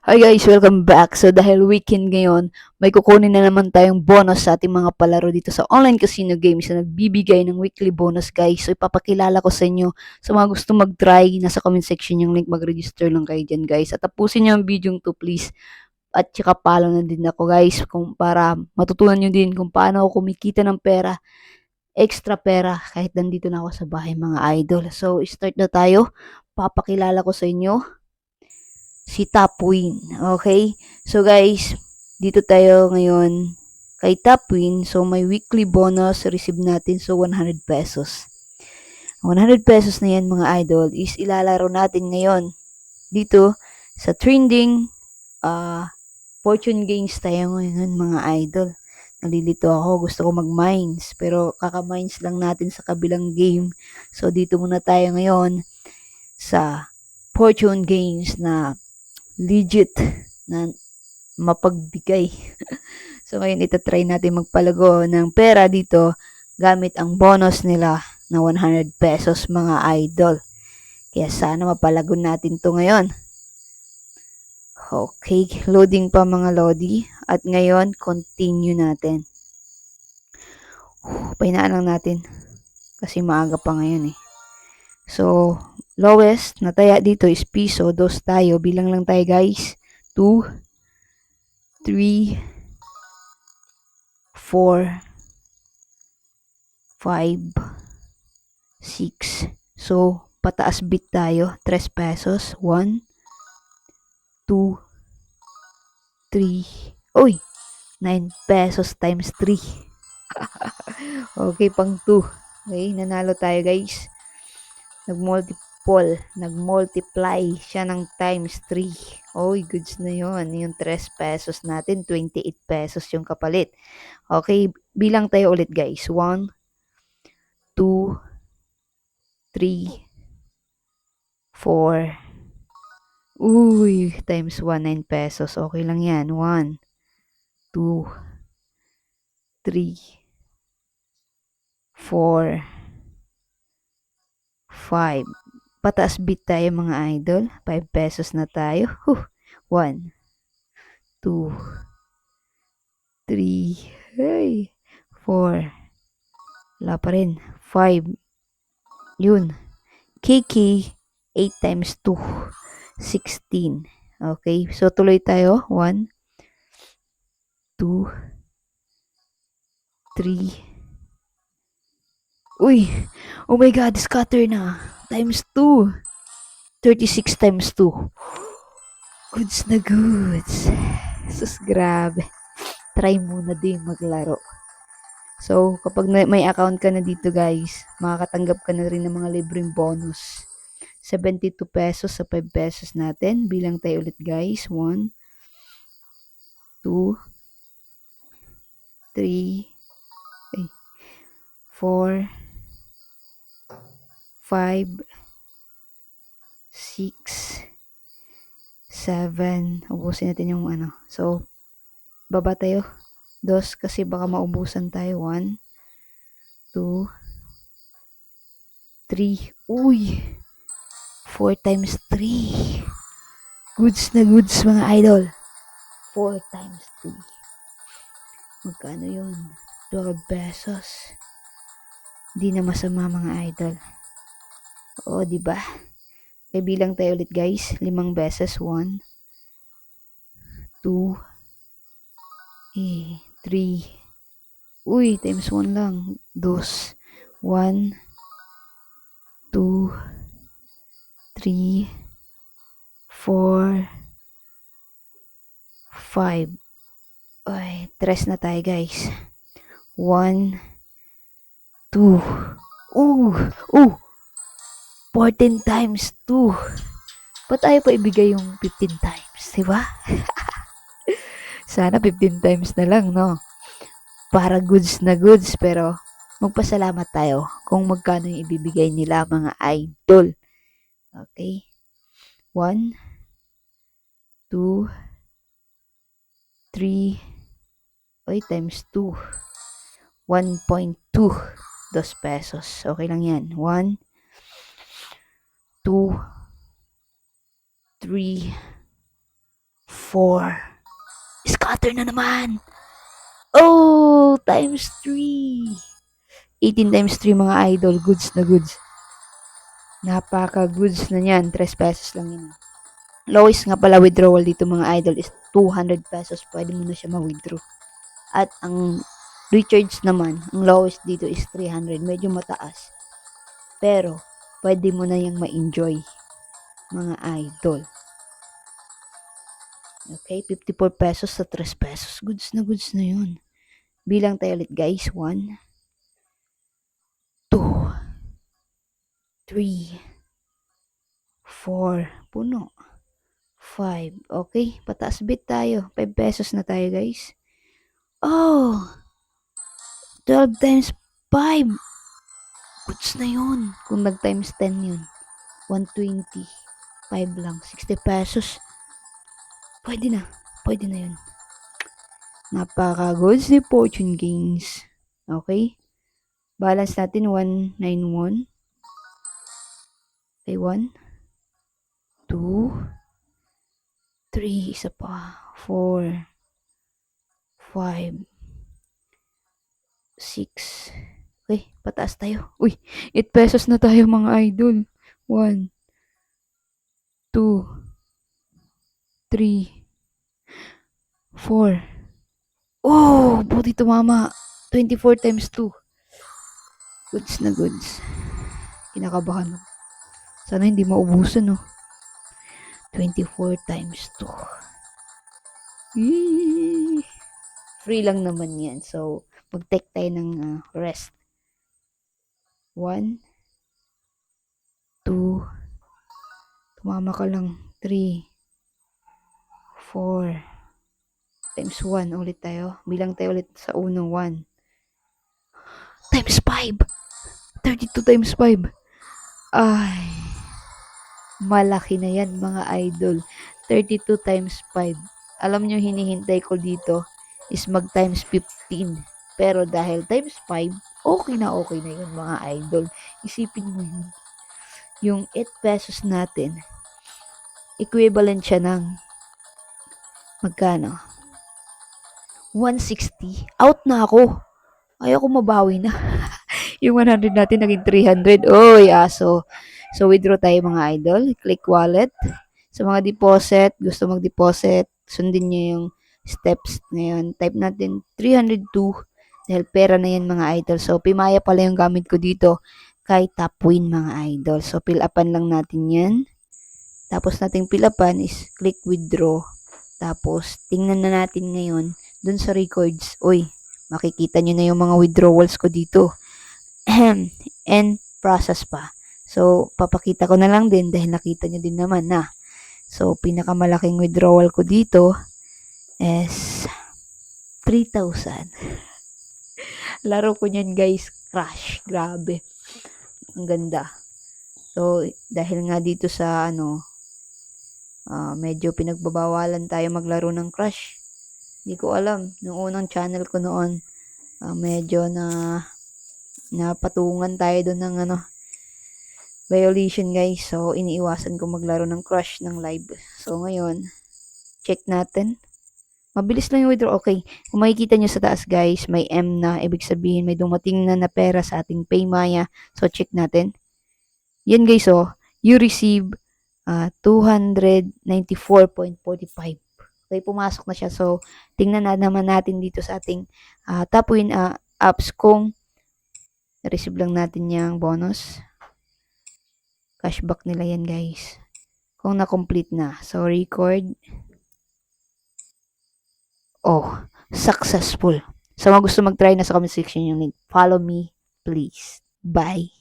Hi guys, welcome back. So dahil weekend ngayon, may kukunin na naman tayong bonus sa ating mga palaro dito sa online casino games na nagbibigay ng weekly bonus guys. So ipapakilala ko sa inyo sa mga gusto mag-try, nasa comment section yung link, mag-register lang kayo dyan guys. At tapusin nyo ang video to please. At saka follow na din ako guys kung para matutunan nyo din kung paano ako kumikita ng pera extra pera kahit nandito na ako sa bahay mga idol. So start na tayo. Papakilala ko sa inyo si Tapwin. Okay? So guys, dito tayo ngayon kay Tapwin. So may weekly bonus receive natin so 100 pesos. 100 pesos na yan mga idol is ilalaro natin ngayon dito sa trending uh, fortune games tayo ngayon mga idol. Nalilito ako, gusto ko mag-mines pero kaka-mines lang natin sa kabilang game. So dito muna tayo ngayon sa fortune games na legit na mapagbigay. so ngayon itatry natin magpalago ng pera dito gamit ang bonus nila na 100 pesos mga idol. Kaya sana mapalago natin to ngayon. Okay, loading pa mga lodi. At ngayon, continue natin. Pahinaan lang natin. Kasi maaga pa ngayon eh. So, lowest na taya dito is piso. Dos tayo. Bilang lang tayo guys. 2, 3, 4, 5, 6. So, pataas bit tayo. 3 pesos. 1, 2, 3. Uy! 9 pesos times 3. okay, pang 2. Okay, nanalo tayo guys. Nag-multiple, nag-multiply siya ng times 3. Oy, goods na yon Yung 3 pesos natin, 28 pesos yung kapalit. Okay, bilang tayo ulit guys. 1, 2, 3, 4, Uy, times 1, 9 pesos. Okay lang yan. 1, 2, 3, 4, 5. Pataas bit tayo mga idol. 5 pesos na tayo. Huh. 1, 2, 3, hey, 4. Wala pa rin. 5. Yun. Kiki, 8 times 2. 16. Okay, so tuloy tayo. 1, 2, 3. Uy, oh my god, scatter na. Times 2. 36 times 2. Goods na goods. Sus, grabe. Try muna din maglaro. So, kapag may account ka na dito guys, makakatanggap ka na rin ng mga libreng bonus. 72 pesos sa 5 pesos natin. Bilang tayo ulit guys. 1, 2, 3, 4, 5, 6, 7. Ubusin natin yung ano. So, baba tayo. Dos kasi baka maubusan tayo. 1, 2, 3. Uy! 4 times 3. Goods na goods mga idol. 4 times 3. Magkano yun? 12 pesos. Di na masama mga idol. Oo, di ba? Okay, bilang tayo ulit guys. Limang beses. 1, 2, eh, 3. Uy, times 1 lang. 2, 1, 2, 3, 4, 5. Ay, tres na tayo guys. 1, 2. Ooh, ooh. 14 times 2. Ba't ayaw pa ibigay yung 15 times, di ba? Sana 15 times na lang, no? Para goods na goods, pero magpasalamat tayo kung magkano yung ibibigay nila mga idol. Okay? 1, 2, 3, oy, times 2. 1.2. 2 pesos. Okay lang yan. 1, 2, 3, 4. Scatter na naman. Oh, times 3. 18 times 3 mga idol. Goods na goods. Napaka-goods na niyan. 3 pesos lang yun. Lowest nga pala withdrawal dito mga idol is 200 pesos. Pwede mo na siya ma-withdraw. At ang recharge naman, ang lowest dito is 300. Medyo mataas. Pero, pwede mo na yung ma-enjoy mga idol. Okay, 54 pesos sa 3 pesos. Goods na goods na yun. Bilang tayo ulit guys. 1, 2, 3, 4, puno. 5. Okay, pataas bit tayo. 5 pesos na tayo guys. Oh! 12 times 5. Goods na yun. Kung nag times 10 yun. 120. 5 lang. 60 pesos. Pwede na. Pwede na yun. Napaka-goods ni Fortune Games. Okay? Balance natin 191. Okay, 1, 2, 3, isa pa, 4, 5, 6. Okay, pataas tayo. Uy, 8 pesos na tayo mga idol. 1, 2, 3, 4. Oh, buti tumama. 24 times 2. Goods na goods. Kinakabahan ako. Sana hindi maubusan, no? 24 times 2. Yee! Free lang naman yan. So, mag-take tayo ng ah, rest. 1, 2, tumama ka lang. 3, 4, times 1 ulit tayo. Bilang tayo ulit sa unang 1. Times 5! 32 times 5. Ay, malaki na yan mga idol. 32 times 5. Alam nyo, hinihintay ko dito is mag times 15. Pero dahil times 5, okay na okay na yun mga idol. Isipin mo yun. Yung 8 pesos natin, equivalent siya ng magkano? 160. Out na ako. Ayaw ko mabawi na. yung 100 natin naging 300. Oy, aso. So, withdraw tayo mga idol. Click wallet. Sa mga deposit, gusto mag-deposit, sundin nyo yung steps ngayon. Type natin 302 dahil pera na yan mga idol. So, Pimaya pala yung gamit ko dito kay Tapwin mga idol. So, fill upan lang natin yan. Tapos nating fill upan is click withdraw. Tapos, tingnan na natin ngayon dun sa records. Uy, makikita nyo na yung mga withdrawals ko dito. And process pa. So, papakita ko na lang din dahil nakita nyo din naman na. So, pinakamalaking withdrawal ko dito is 3,000. Laro ko niyan guys, crash. Grabe. Ang ganda. So, dahil nga dito sa ano, ah, medyo pinagbabawalan tayo maglaro ng crash. Hindi ko alam. Nung unang channel ko noon, ah, medyo na napatungan tayo doon ng ano, violation guys. So, iniiwasan ko maglaro ng crush ng live. So, ngayon, check natin. Mabilis lang yung withdraw. Okay. Kung makikita nyo sa taas guys, may M na. Ibig sabihin, may dumating na na pera sa ating Paymaya. So, check natin. Yan guys, oh. You receive ah, 294.45. Okay, pumasok na siya. So, tingnan na naman natin dito sa ating uh, Tapwin ah, apps kung receive lang natin yung bonus cashback nila yan guys kung na-complete na so record oh successful. Sa mga gusto mag-try na sa comment section yung link follow me please. Bye